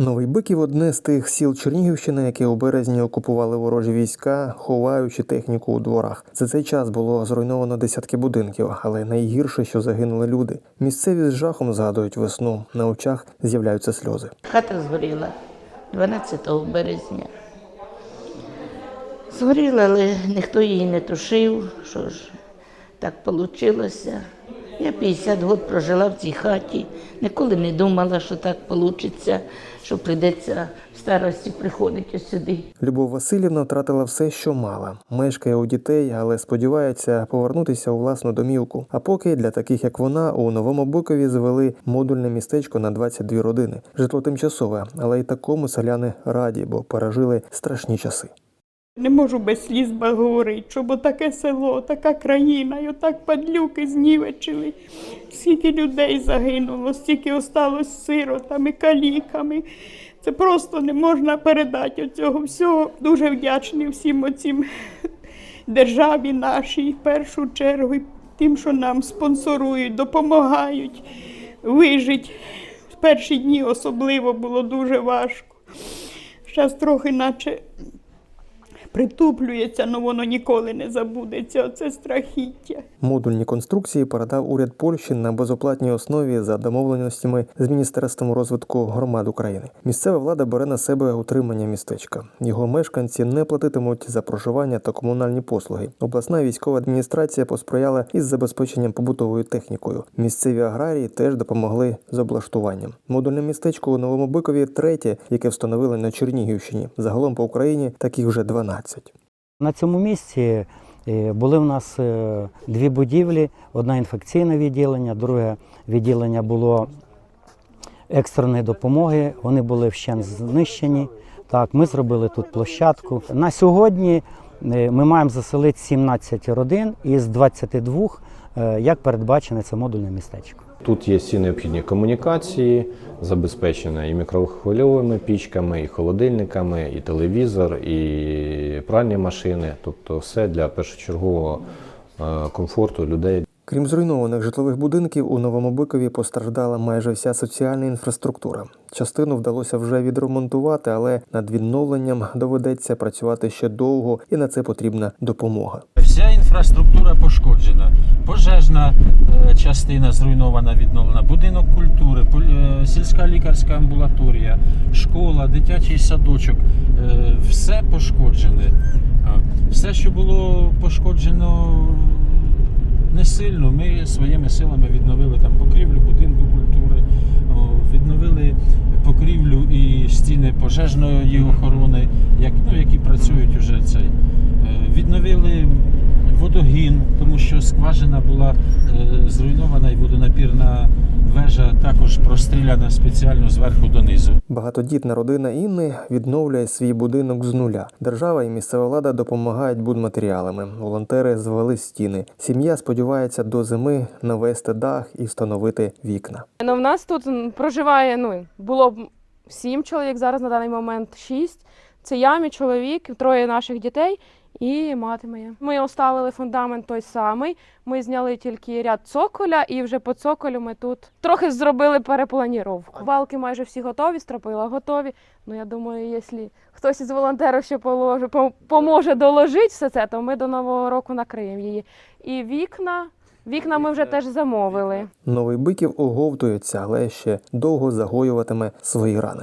Новий Биків одне з тих сіл Чернігівщини, які у березні окупували ворожі війська, ховаючи техніку у дворах. За цей час було зруйновано десятки будинків, але найгірше, що загинули люди. Місцеві з жахом згадують весну. На очах з'являються сльози. Хата згоріла 12 березня. Згоріла, але ніхто її не тушив. Що ж, так вийшло. Я 50 років прожила в цій хаті. Ніколи не думала, що так вийде, що прийдеться в старості приходити сюди. Любов Васильівна втратила все, що мала. Мешкає у дітей, але сподівається повернутися у власну домівку. А поки для таких, як вона, у новому Бикові звели модульне містечко на 22 родини. Житло тимчасове, але й такому селяни раді, бо пережили страшні часи. Не можу без сліз говорити, що бо таке село, така країна, і отак падлюки знівечили. Скільки людей загинуло, стільки осталось сиротами, каліками. Це просто не можна передати оцього всього. Дуже вдячні всім оцім державі нашій, в першу чергу, тим, що нам спонсорують, допомагають вижити. В перші дні особливо було дуже важко. Зараз трохи наче притуплюється, але воно ніколи не забудеться. Оце страхіття. Модульні конструкції передав уряд Польщі на безоплатній основі за домовленостями з Міністерством розвитку громад України. Місцева влада бере на себе утримання містечка. Його мешканці не платитимуть за проживання та комунальні послуги. Обласна військова адміністрація посприяла із забезпеченням побутовою технікою. Місцеві аграрії теж допомогли з облаштуванням. Модульне містечко у Новому Бикові третє, яке встановили на Чернігівщині. Загалом по Україні таких вже 12. На цьому місці е, були в нас е, дві будівлі: одна інфекційне відділення, друге відділення було екстреної допомоги. Вони були вщент знищені. Так, ми зробили тут площадку. На сьогодні е, ми маємо заселити 17 родин із 22, е, як передбачене це модульне містечко. Тут є всі необхідні комунікації, забезпечені і мікрохвильовими пічками, і холодильниками, і телевізор, і пральні машини. Тобто все для першочергового е, комфорту людей. Крім зруйнованих житлових будинків, у Новому Бикові постраждала майже вся соціальна інфраструктура. Частину вдалося вже відремонтувати, але над відновленням доведеться працювати ще довго, і на це потрібна допомога. Вся інфраструктура пошкоджена. Пожежна е, частина зруйнована, відновлена, будинок культури, е, сільська лікарська амбулаторія, школа, дитячий садочок. е, Все пошкоджене. Все, що було пошкоджено не сильно, ми своїми силами відновили там покрівлю будинку культури, відновили покрівлю і стіни пожежної охорони, як, ну, які працюють уже цей. Е, Відновили водогін, тому що скважина була е, зруйнована і водонапірна вежа також простріляна спеціально зверху донизу. Багатодітна родина Інни відновлює свій будинок з нуля. Держава і місцева влада допомагають будматеріалами. Волонтери звели стіни. Сім'я сподівається до зими навести дах і встановити вікна. Ну, в нас тут проживає, ну, було б сім чоловік, зараз на даний момент шість. Це я, мій чоловік, троє наших дітей і мати моя. Ми оставили фундамент той самий. Ми зняли тільки ряд цоколя, і вже по цоколю ми тут трохи зробили перепланіровку. Балки майже всі готові, стропила готові. Ну я думаю, якщо хтось із волонтерів ще положе, поможе доложити все це, то ми до нового року накриємо її. І вікна, вікна ми вже теж замовили. Новий биків оговтується, але ще довго загоюватиме свої рани.